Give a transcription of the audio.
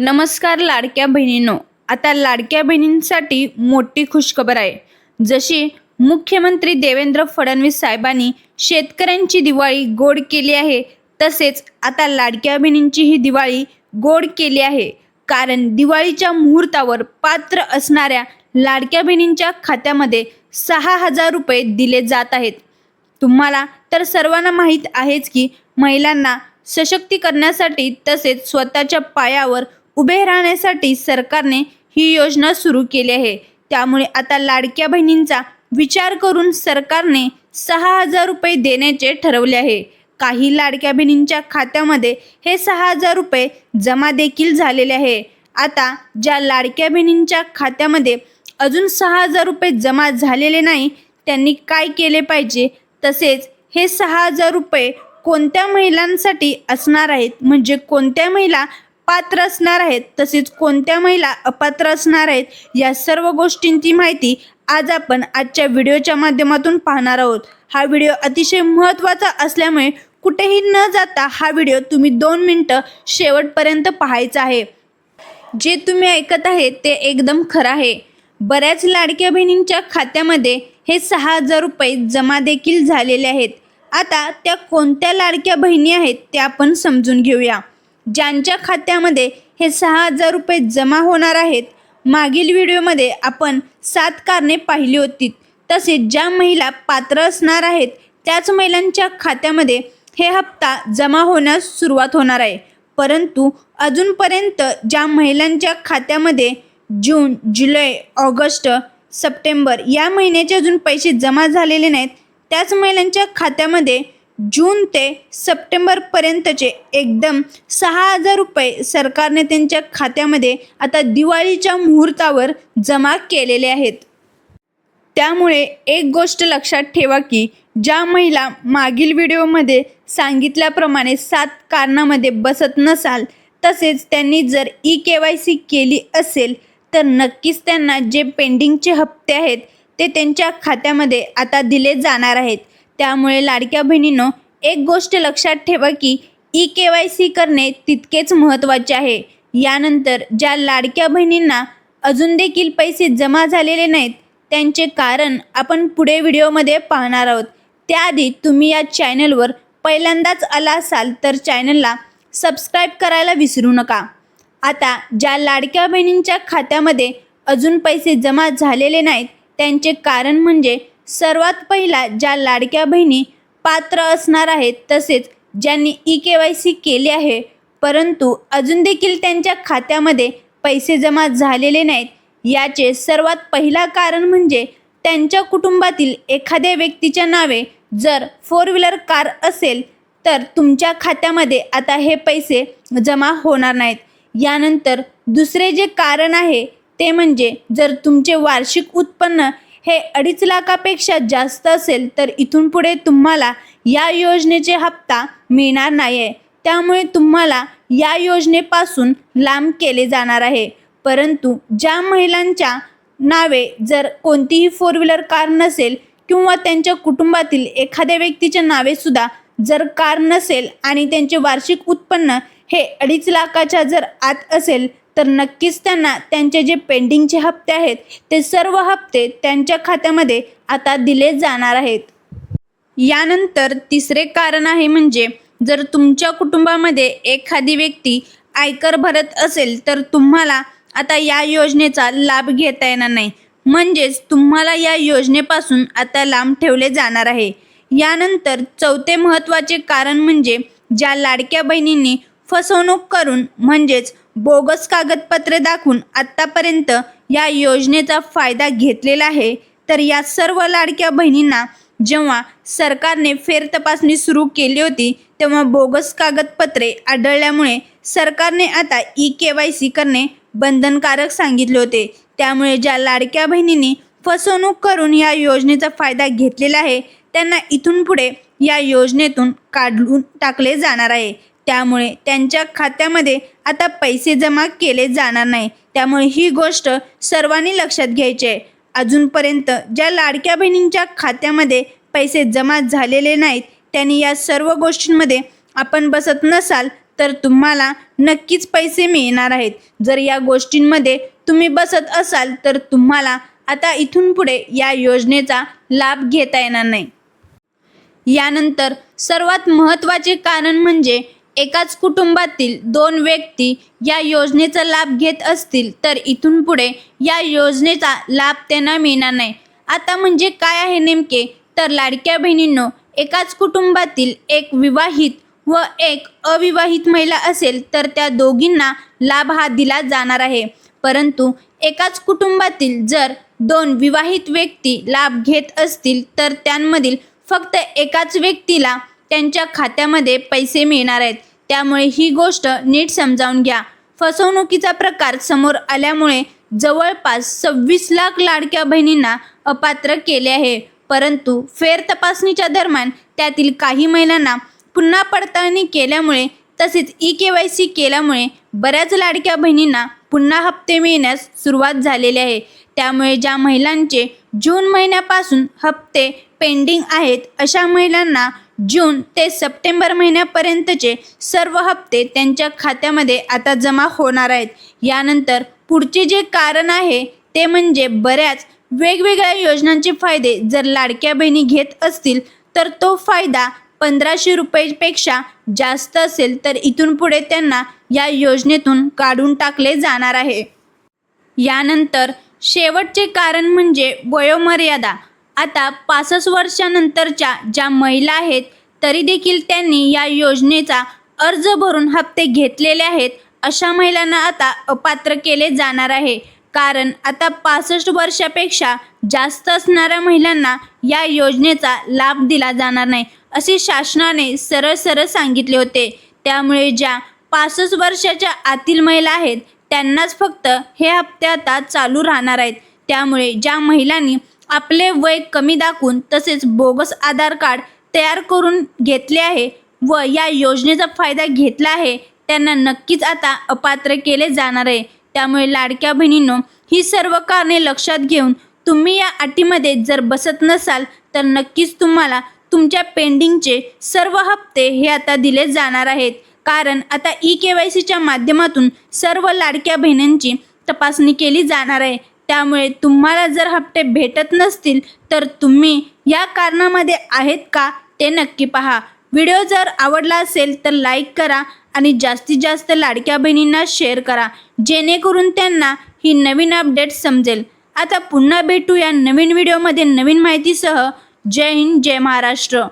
नमस्कार लाडक्या बहिणींनो. आता लाडक्या बहिणींसाठी मोठी खुशखबर आहे. जशी मुख्यमंत्री देवेंद्र फडणवीस साहेबांनी शेतकऱ्यांची दिवाळी गोड केली आहे तसेच आता लाडक्या बहिणींची ही दिवाळी गोड केली आहे. कारण दिवाळीच्या मुहूर्तावर पात्र असणाऱ्या लाडक्या बहिणींच्या खात्यामध्ये सहा हजार रुपये दिले जात आहेत. तुम्हाला तर सर्वांना माहीत आहेच की महिलांना सशक्तीकरणासाठी तसेच स्वतःच्या पायावर उभे राहण्यासाठी सरकारने ही योजना सुरू केली आहे. त्यामुळे आता लाडक्या बहिणींचा विचार करून सरकारने सहा हजार रुपये देण्याचे ठरवले आहे. काही लाडक्या बहिणींच्या खात्यामध्ये हे सहा हजार रुपये जमा देखील झालेले आहे. आता ज्या लाडक्या बहिणींच्या खात्यामध्ये अजून सहा हजार रुपये जमा झालेले नाही त्यांनी काय केले पाहिजे? तसेच हे सहा हजार रुपये कोणत्या महिलांसाठी असणार आहेत? म्हणजे कोणत्या महिला पात्र असणार आहेत तसेच कोणत्या महिला अपात्र असणार आहेत या सर्व गोष्टींची माहिती आज आपण आजच्या व्हिडिओच्या माध्यमातून पाहणार आहोत. हा व्हिडिओ अतिशय महत्त्वाचा असल्यामुळे कुठेही न जाता हा व्हिडिओ तुम्ही दोन मिनटं शेवटपर्यंत पाहायचा आहे. जे तुम्ही ऐकत आहे ते एकदम खरं आहे. बऱ्याच लाडक्या बहिणींच्या खात्यामध्ये हे सहा हजार रुपये जमा देखील झालेले आहेत. आता त्या कोणत्या लाडक्या बहिणी आहेत ते आपण समजून घेऊया. ज्यांच्या खात्यामध्ये हे सहा हजार रुपये जमा होणार आहेत मागील व्हिडिओमध्ये आपण सात कारणे पाहिली होती. तसेच ज्या महिला पात्र असणार आहेत त्याच महिलांच्या खात्यामध्ये हे हप्ता जमा होण्यास सुरुवात होणार आहे. परंतु अजूनपर्यंत ज्या महिलांच्या खात्यामध्ये जून जुलै ऑगस्ट सप्टेंबर या महिन्याचे अजून पैसे जमा झालेले नाहीत त्याच महिलांच्या खात्यामध्ये जून ते सप्टेंबरपर्यंतचे एकदम सहा हजार रुपये सरकारने त्यांच्या खात्यामध्ये आता दिवाळीच्या मुहूर्तावर जमा केलेले आहेत. त्यामुळे एक गोष्ट लक्षात ठेवा की ज्या महिला मागील व्हिडिओमध्ये सांगितल्याप्रमाणे सात कारणामध्ये बसत नसाल तसेच त्यांनी जर ई के वाय सी केली असेल तर नक्कीच त्यांना जे पेंडिंगचे हप्ते आहेत ते त्यांच्या खात्यामध्ये आता दिले जाणार आहेत. त्यामुळे लाडक्या बहिणींनो एक गोष्ट लक्षात ठेवा की ई के वाय सी करणे तितकेच महत्त्वाचे आहे. यानंतर ज्या लाडक्या बहिणींना अजून देखील पैसे जमा झालेले नाहीत त्यांचे कारण आपण पुढे व्हिडिओमध्ये पाहणार आहोत. त्याआधी तुम्ही या चॅनलवर पहिल्यांदाच आला असाल तर चॅनलला सबस्क्राईब करायला विसरू नका. आता ज्या लाडक्या बहिणींच्या खात्यामध्ये अजून पैसे जमा झालेले नाहीत त्यांचे कारण म्हणजे सर्वात पहिला ज्या लाडक्या बहिणी पात्र असणार आहेत तसेच ज्यांनी ई के वाय सी केली आहे परंतु अजून देखील त्यांच्या खात्यामध्ये पैसे जमा झालेले नाहीत याचे सर्वात पहिला कारण म्हणजे त्यांच्या कुटुंबातील एखाद्या व्यक्तीच्या नावे जर फोर व्हीलर कार असेल तर तुमच्या खात्यामध्ये आता हे पैसे जमा होणार नाहीत. यानंतर दुसरे जे कारण आहे ते म्हणजे जर तुमचे वार्षिक उत्पन्न हे अडीच लाखापेक्षा जास्त असेल तर इथून पुढे तुम्हाला या योजनेचे हप्ता मिळणार नाही आहे त्यामुळे तुम्हाला या योजनेपासून लांब केले जाणार आहे. परंतु ज्या महिलांच्या नावे जर कोणतीही फोर व्हीलर कार नसेल किंवा त्यांच्या कुटुंबातील एखाद्या व्यक्तीच्या नावेसुद्धा जर कार नसेल आणि त्यांचे वार्षिक उत्पन्न हे अडीच लाखाच्या जर आत असेल तर नक्कीच त्यांना त्यांचे जे पेंडिंगचे हप्ते आहेत ते सर्व हप्ते त्यांच्या खात्यामध्ये आता दिले जाणार आहेत. यानंतर तिसरे कारण आहे म्हणजे जर तुमच्या कुटुंबामध्ये एखादी व्यक्ती आयकर भरत असेल तर तुम्हाला आता या योजनेचा लाभ घेता येणार नाही. म्हणजेच तुम्हाला या योजनेपासून आता लांब ठेवले जाणार आहे. यानंतर चौथे महत्त्वाचे कारण म्हणजे ज्या लाडक्या बहिणींनी फसवणूक करून म्हणजेच बोगस कागदपत्रे दाखवून आत्तापर्यंत या योजनेचा फायदा घेतलेला आहे. तर या सर्व लाडक्या बहिणींना जेव्हा सरकारने फेरतपासणी सुरू केली होती तेव्हा बोगस कागदपत्रे आढळल्यामुळे सरकारने आता ई के वाय सी करणे बंधनकारक सांगितले होते. त्यामुळे ज्या लाडक्या बहिणींनी फसवणूक करून या योजनेचा फायदा घेतलेला आहे त्यांना इथून पुढे या योजनेतून काढून टाकले जाणार आहे. त्यामुळे त्यांच्या खात्यामध्ये आता पैसे जमा केले जाणार नाही. त्यामुळे ही गोष्ट सर्वांनी लक्षात घ्यायची आहे. अजूनपर्यंत ज्या लाडक्या बहिणींच्या खात्यामध्ये पैसे जमा झालेले नाहीत त्यांनी या सर्व गोष्टींमध्ये आपण बसत नसाल तर तुम्हाला नक्कीच पैसे मिळणार आहेत. जर या गोष्टींमध्ये तुम्ही बसत असाल तर तुम्हाला आता इथून पुढे या योजनेचा लाभ घेता येणार नाही. यानंतर सर्वात महत्त्वाचे कारण म्हणजे एकाच कुटुंबातील दोन व्यक्ती या योजनेचा लाभ घेत असतील तर इथून पुढे या योजनेचा लाभ त्यांना मिळणार नाही. आता म्हणजे काय आहे नेमके? तर लाडक्या बहिणींनो एकाच कुटुंबातील एक विवाहित व एक अविवाहित महिला असेल तर त्या दोघींना लाभ हा दिला जाणार आहे. परंतु एकाच कुटुंबातील जर दोन विवाहित व्यक्ती लाभ घेत असतील तर त्यांमधील फक्त एकाच व्यक्तीला त्यांच्या खात्यामध्ये पैसे मिळणार आहेत. त्यामुळे ही गोष्ट नीट समजावून घ्या. फसवणुकीचा प्रकार समोर आल्यामुळे जवळपास सव्वीस लाख लाडक्या बहिणींना अपात्र केले आहे. परंतु फेर तपासणीच्या दरम्यान त्यातील काही महिलांना पुन्हा पडताळणी केल्यामुळे तसेच ई के वाय सी केल्यामुळे बऱ्याच लाडक्या बहिणींना पुन्हा हप्ते मिळण्यास सुरुवात झालेली आहे. त्यामुळे ज्या महिलांचे जून महिन्यापासून हप्ते पेंडिंग आहेत अशा महिलांना जून ते सप्टेंबर महिन्यापर्यंतचे सर्व हप्ते त्यांच्या खात्यामध्ये आता जमा होणार आहेत. यानंतर पुढचे जे कारण आहे ते म्हणजे बऱ्याच वेगवेगळ्या योजनांचे फायदे जर लाडक्या बहिणी घेत असतील तर तो फायदा पंधराशे रुपयेपेक्षा जास्त असेल तर इथून पुढे त्यांना या योजनेतून काढून टाकले जाणार आहे. यानंतर शेवटचे कारण म्हणजे वयोमर्यादा. आता पासष्ट वर्षानंतरच्या ज्या महिला आहेत तरी देखील त्यांनी या योजनेचा अर्ज भरून हप्ते घेतलेले आहेत अशा महिलांना आता अपात्र केले जाणार आहे. कारण आता पासष्ट वर्षापेक्षा जास्त असणाऱ्या महिलांना या योजनेचा लाभ दिला जाणार नाही असे शासनाने सरळ सरळ सांगितले होते. त्यामुळे ज्या पासष्ट वर्षाच्या आतील महिला आहेत त्यांनाच फक्त हे हप्ते आता चालू राहणार आहेत. त्यामुळे ज्या महिलांनी आपले वय कमी दाखवून तसेच बोगस आधार कार्ड तयार करून घेतले आहे व या योजनेचा फायदा घेतला आहे त्यांना नक्कीच आता अपात्र केले जाणार आहे. त्यामुळे लाडक्या बहिणींनो ही सर्व कारणे लक्षात घेऊन तुम्ही या अटीमध्ये जर बसत नसाल तर नक्कीच तुम्हाला तुमच्या पेंडिंगचे सर्व हप्ते हे आता दिले जाणार आहेत. कारण आता ई के वाय सीच्या माध्यमातून सर्व लाडक्या बहिणींची तपासणी केली जाणार आहे. त्यामुळे तुम्हाला जर हप्ते भेटत नसतील तर तुम्ही या कारणामध्ये आहेत का ते नक्की पहा. व्हिडिओ जर आवडला असेल तर लाईक करा आणि जास्तीत जास्त लाडक्या बहिणींना शेअर करा. जेणेकरून त्यांना ही नवीन अपडेट समजेल. आता पुन्हा भेटू या नवीन व्हिडिओमध्ये नवीन माहितीसह. जय हिंद जय महाराष्ट्र.